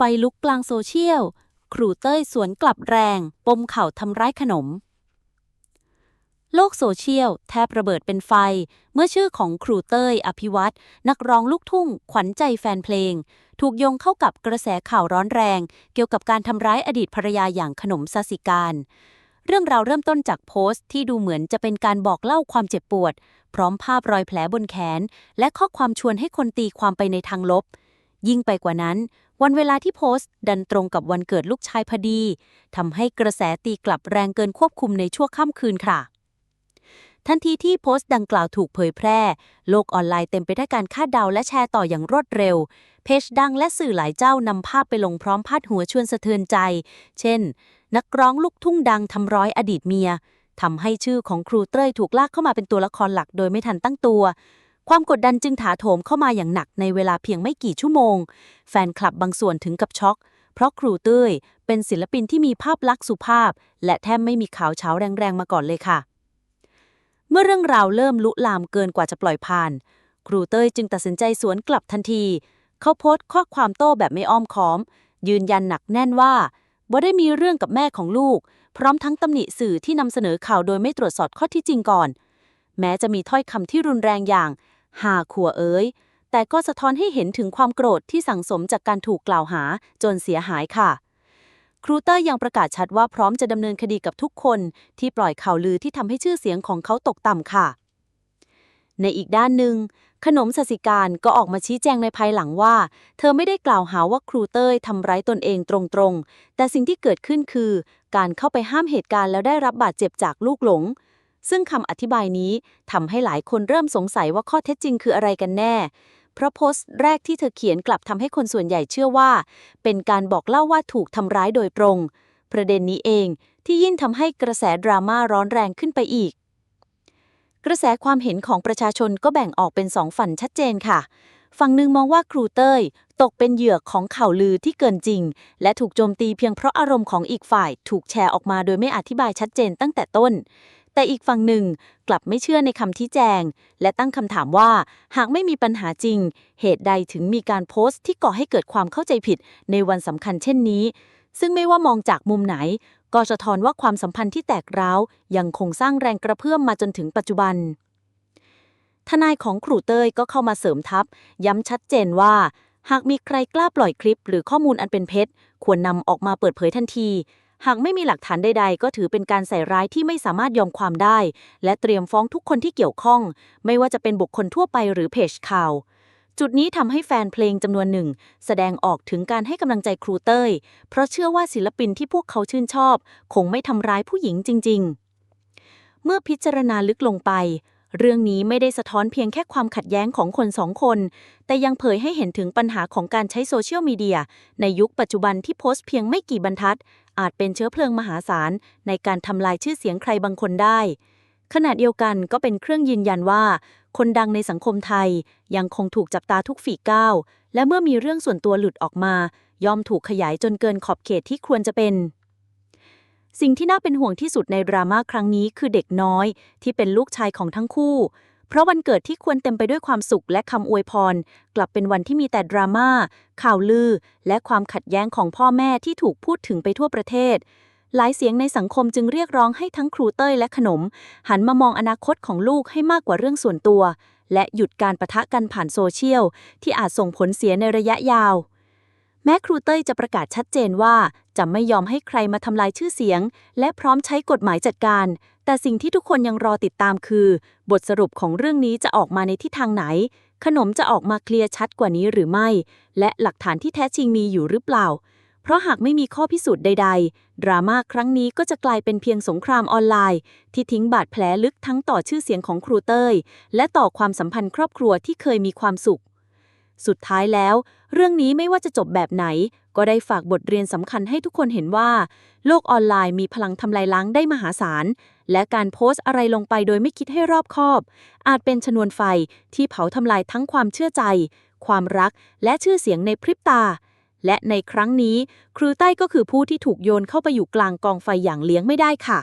ไฟลุกกลางโซเชียล ครูเต้ยสวนกลับแรง ปมเข่าทำร้ายขนม โลกโซเชียล แทบระเบิดเป็นไฟ เมื่อชื่อของครูเต้ย อภิวัตนักร้องลูกทุ่ง ขวัญใจแฟนเพลง ถูกโยงเข้ากับกระแสข่าวร้อนแรง เกี่ยวกับการทำร้ายอดีตภรรยาอย่างขนมซาสิการเรื่องราวเริ่มต้นจากโพสต์ที่ดูเหมือนจะเป็นการบอกเล่าความเจ็บปวด พร้อมภาพรอยแผลบนแขน และข้อความชวนให้คนตีความไปในทางลบ ยิ่งไปกว่านั้น วันเวลาที่โพสต์ ดันตรงกับวันเกิดลูกชายพอดีทำให้กระแสตีกลับแรงเกินควบคุมในชั่วค่ำคืนค่ะ ทันทีที่โพสต์ดังกล่าวถูกเผยแพร่ โลกออนไลน์เต็มไปด้วยการคาดเดาและแชร์ต่ออย่างรวดเร็ว เพจดังและสื่อหลายเจ้านำภาพไปลงพร้อมพาดหัวชวนสะเทือนใจ เช่น นักร้องลูกทุ่งดังทำร้อยอดีตเมียทำให้ชื่อของครูเต้ยถูกลากเข้ามาเป็นตัวละครหลักโดยไม่ทันตั้งตัว ความกดดันจึงถาโถมเข้ามาอย่างหนักในเวลาเพียงไม่กี่ชั่วโมง แฟนคลับบางส่วนถึงกับช็อก เพราะครูเต้ย เป็นศิลปินที่มีภาพลักษณ์สุภาพ และแทบไม่มีข่าวเช้าแรงๆมาก่อนเลยค่ะ เมื่อเรื่องราวเริ่มลุลามเกินกว่าจะปล่อยผ่าน ครูเต้ยจึงตัดสินใจสวนกลับทันที เขาโพสต์ข้อความโต้แบบไม่อ้อมค้อม ยืนยันหนักแน่นว่าบ่ได้มีเรื่องกับแม่ของลูก พร้อมทั้งตำหนิสื่อที่นำเสนอข่าวโดยไม่ตรวจสอบข้อที่จริงก่อน แม้จะมีถ้อยคำที่รุนแรงอย่าง หาขัวเอ้ยแต่ก็สะท้อนให้เห็นถึงความโกรธที่สั่งสมจากการถูกกล่าวหาจนเสียหายค่ะ ครูเตอร์ยังประกาศชัดว่าพร้อมจะดำเนินคดีกับทุกคนที่ปล่อยข่าวลือที่ทำให้ชื่อเสียงของเขาตกต่ำค่ะ ในอีกด้านหนึ่ง ขนมสสิการก็ออกมาชี้แจงในภายหลังว่า เธอไม่ได้กล่าวหาว่าครูเต้ยทำร้ายตนเองตรงๆ แต่สิ่งที่เกิดขึ้นคือ การเข้าไปห้ามเหตุการณ์แล้วได้รับบาดเจ็บจากลูกหลง ซึ่งคำอธิบายนี้ทำให้หลายคนเริ่มสงสัยว่าข้อเท็จจริงคืออะไรกันแน่ เพราะโพสต์แรกที่เธอเขียนกลับทำให้คนส่วนใหญ่เชื่อว่า เป็นการบอกเล่าว่าถูกทำร้ายโดยตรง ประเด็นนี้เองที่ยิ่งทำให้กระแสดราม่าร้อนแรงขึ้นไปอีก กระแสความเห็นของประชาชนก็แบ่งออกเป็นสองฝั่งชัดเจนค่ะ ฝั่งหนึ่งมองว่าครูเต้ย ตกเป็นเหยื่อของข่าวลือที่เกินจริง และถูกโจมตีเพียงเพราะอารมณ์ของอีกฝ่าย ถูกแชร์ออกมาโดยไม่อธิบายชัดเจนตั้งแต่ต้น แต่อีกฝั่งหนึ่งกลับไม่เชื่อในคำที่แจง และตั้งคำถามว่า หากไม่มีปัญหาจริง เหตุใดถึงมีการโพสต์ที่ก่อให้เกิดความเข้าใจผิดในวันสำคัญเช่นนี้ ซึ่งไม่ว่ามองจากมุมไหน ก็สะท้อนว่าความสัมพันธ์ที่แตกร้าวยังคงสร้างแรงกระเพื่อมมาจนถึงปัจจุบันทนายของครูเต้ยก็เข้ามาเสริมทัพ ย้ำชัดเจนว่า หากมีใครกล้าปล่อยคลิป หรือข้อมูลอันเป็นเท็จ ควรนำออกมาเปิดเผยทันที หากไม่มีหลักฐานใดๆ ก็ถือเป็นการใส่ร้ายที่ไม่สามารถยอมความได้ และเตรียมฟ้องทุกคนที่เกี่ยวข้อง ไม่ว่าจะเป็นบุคคลทั่วไปหรือเพจข่าว จุดนี้ทำให้แฟนเพลงจำนวนหนึ่ง แสดงออกถึงการให้กำลังใจครูเต้ย เพราะเชื่อว่าศิลปินที่พวกเขาชื่นชอบ คงไม่ทำร้ายผู้หญิงจริง ๆ เมื่อพิจารณาลึกลงไปเรื่องนี้ไม่ได้สะท้อนเพียงแค่ความขัดแย้งของคนสองคน แต่ยังเผยให้เห็นถึงปัญหาของการใช้โซเชียลมีเดียในยุคปัจจุบันที่โพสต์เพียงไม่กี่บรรทัด อาจเป็นเชื้อเพลิงมหาศาล ในการทำลายชื่อเสียงใครบางคนได้ ขณะเดียวกันก็เป็นเครื่องยืนยันว่า คนดังในสังคมไทยยังคงถูกจับตาทุกฝีก้าว และเมื่อมีเรื่องส่วนตัวหลุดออกมา ย่อมถูกขยายจนเกินขอบเขตที่ควรจะเป็นสิ่งที่น่าเป็นห่วงที่สุดในดราม่าครั้งนี้คือเด็กน้อย ที่เป็นลูกชายของทั้งคู่ เพราะวันเกิดที่ควรเต็มไปด้วยความสุขและคำอวยพร กลับเป็นวันที่มีแต่ดราม่าข่าวลือ และความขัดแย้งของพ่อแม่ที่ถูกพูดถึงไปทั่วประเทศ หลายเสียงในสังคมจึงเรียกร้องให้ทั้งครูเต้ยและขนม หันมามองอนาคตของลูกให้มากกว่าเรื่องส่วนตัว และหยุดการประทะกันผ่านโซเชียลที่อาจส่งผลเสียในระยะยาว แม้ครูเต้ยจะประกาศชัดเจนว่า จะไม่ยอมให้ใครมาทำลายชื่อเสียง และพร้อมใช้กฎหมายจัดการ แต่สิ่งที่ทุกคนยังรอติดตามคือ บทสรุปของเรื่องนี้จะออกมาในทิศทางไหน ขนมจะออกมาเคลียร์ชัดกว่านี้หรือไม่ และหลักฐานที่แท้จริงมีอยู่หรือเปล่า เพราะหากไม่มีข้อพิสูจน์ใด ๆ ดราม่าครั้งนี้ก็จะกลายเป็นเพียงสงครามออนไลน์ ที่ทิ้งบาดแผลลึกทั้งต่อชื่อเสียงของครูเต้ย และต่อความสัมพันธ์ครอบครัวที่เคยมีความสุข สุดท้ายแล้ว เรื่องนี้ไม่ว่าจะจบแบบไหน ก็ได้ฝากบทเรียนสำคัญให้ทุกคนเห็นว่า โลกออนไลน์มีพลังทำลายล้างได้มหาศาล และการโพสต์อะไรลงไปโดยไม่คิดให้รอบคอบ อาจเป็นชนวนไฟที่เผาทำลายทั้งความเชื่อใจ ความรัก และชื่อเสียงในพริบตา และในครั้งนี้ ครูใต้ก็คือผู้ที่ถูกโยนเข้าไปอยู่กลางกองไฟอย่างเลี้ยงไม่ได้ค่ะ